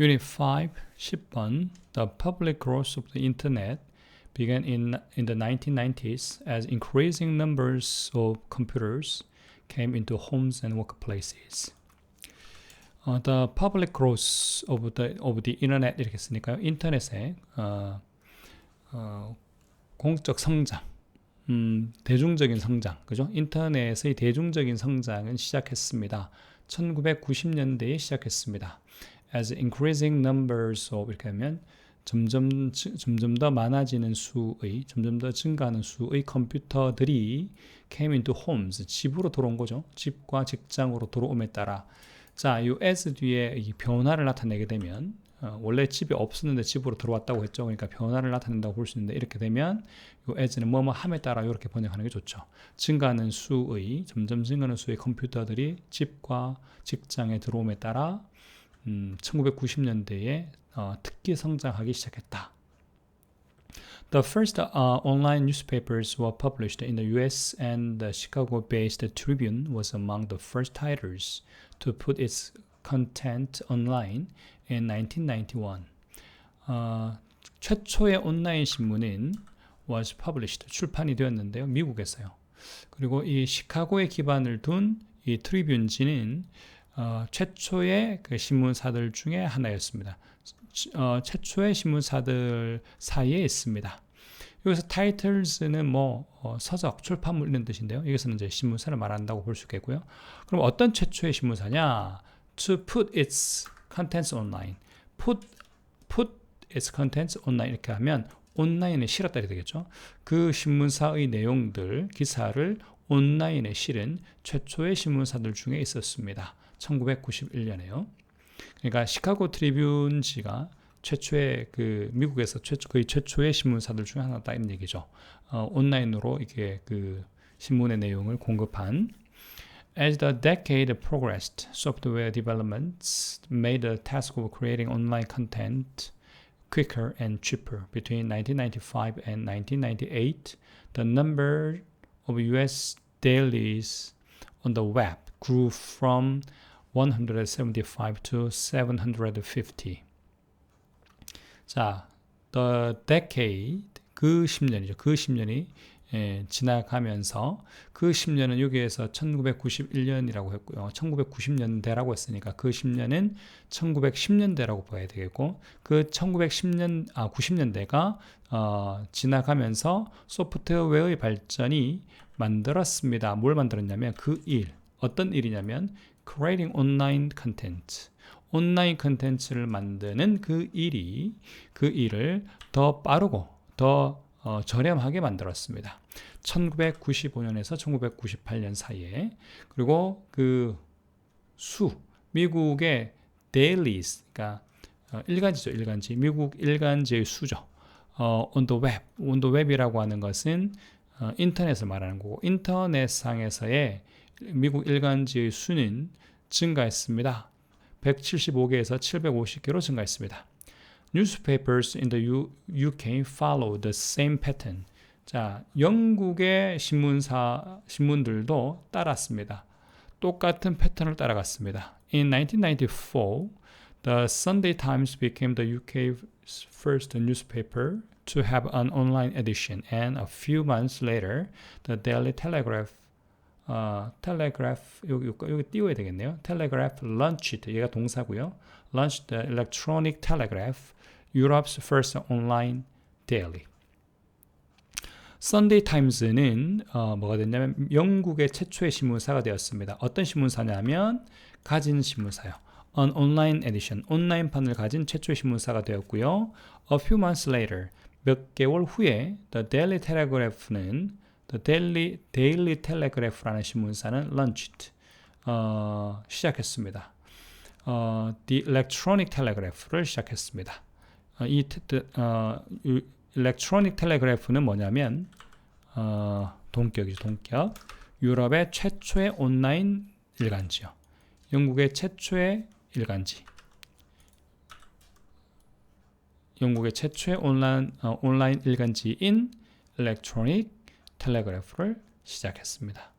Unit 5, 10번 The public growth of the internet began in, in the 1990s as increasing numbers of computers came into homes and workplaces. 어, the public growth of the, of the internet 이렇게 쓰니까요. 인터넷의 어, 어, 공적 성장, 음, 대중적인 성장, 그죠? 인터넷의 대중적인 성장은 시작했습니다. 1990년대에 시작했습니다. As increasing numbers of 이렇게 하면 점점 점점 더 많아지는 수의 점점 더 증가하는 수의 컴퓨터들이 came into homes 집으로 들어온 거죠. 집과 직장으로 들어옴에 따라 자, 이 as 뒤에 이 변화를 나타내게 되면 어, 원래 집이 없었는데 집으로 들어왔다고 했죠. 그러니까 변화를 나타낸다고 볼 수 있는데 이렇게 되면 이 as는 뭐뭐 함에 따라 이렇게 번역하는 게 좋죠. 증가하는 수의 점점 증가하는 수의 컴퓨터들이 집과 직장에 들어옴에 따라 음, 1990년대에 어, 특기 성장하기 시작했다. The first uh, online newspapers were published in the U.S. and the Chicago-based Tribune was among the first titles to put its content online in 1991. 어, 최초의 온라인 신문인 was published 출판이 되었는데요. 미국에서요. 그리고 이 시카고에 기반을 둔 이 트리뷴지는 어, 최초의 그 신문사들 중에 하나였습니다. 어, 최초의 신문사들 사이에 있습니다. 여기서 타이틀스는 뭐 어, 서적, 출판물 이런 뜻인데요. 여기서는 이제 신문사를 말한다고 볼 수 있겠고요. 그럼 어떤 최초의 신문사냐? To put its contents online. Put put its contents online 이렇게 하면 온라인에 실었다 되겠죠. 그 신문사의 내용들, 기사를 온라인에 실은 최초의 신문사들 중에 있었습니다. 1991년에요. 그러니까 시카고 트리뷴지가 최초의 그 미국에서 최초 거의 최초의 신문사들 중에 하나다 이런 얘기죠. 어, 온라인으로 이게 그 신문의 내용을 공급한 As the decade progressed, software developments made the task of creating online content quicker and cheaper. Between 1995 and 1998, the number of US dailies on the web grew from 175 to 750. 자, the decade 그 10년이죠. 그 10년이 예, 지나가면서 그 10년은 여기에서 1991년이라고 했고요. 1990년대라고 했으니까 그 10년은 1910년대라고 봐야 되겠고 그 1910년 아 90년대가 어, 지나가면서 소프트웨어의 발전이 만들었습니다. 뭘 만들었냐면 그 일, 어떤 일이냐면 creating online content. 온라인 컨텐츠를 만드는 그 일이 그 일을 더 빠르고 더 어, 저렴하게 만들었습니다. 1995년에서 1998년 사이에 그리고 그 수 미국의 dailies 그러니까 어, 일간지죠 일간지 미국 일간지의 수죠. 어, on the web이라고 하는 것은 어, 인터넷을 말하는 거고 인터넷상에서의 미국 일간지의 수는 증가했습니다. 175개에서 750개로 증가했습니다. Newspapers in the UK follow the same pattern. 자, 영국의 신문사 신문들도 따랐습니다. 똑같은 패턴을 따라갔습니다. In 1994, the Sunday Times became the UK's first newspaper to have an online edition, and a few months later, the Daily Telegraph 어, 텔레그래프 여기 여기 띄워야 되겠네요. 텔레그래프 launched 얘가 동사고요. launched electronic telegraph, Europe's first online daily. Sunday Times는 어, 뭐가 됐냐면 영국의 최초의 신문사가 되었습니다. 어떤 신문사냐면 가진 신문사요. An online edition, 온라인판을 가진 최초의 신문사가 되었고요. A few months later, 몇 개월 후에 The Daily Telegraph는 The Daily, Daily Telegraph라는 신문사는 launched 어, 시작했습니다. 어, The Electronic Telegraph를 시작했습니다. 어, 이 어, Electronic Telegraph는 뭐냐면 어, 동격이죠, 동격. 유럽의 최초의 온라인 일간지요. 영국의 최초의 일간지. 영국의 최초의 온라인 어, 온라인 일간지인 Electronic 텔레그래프를 시작했습니다.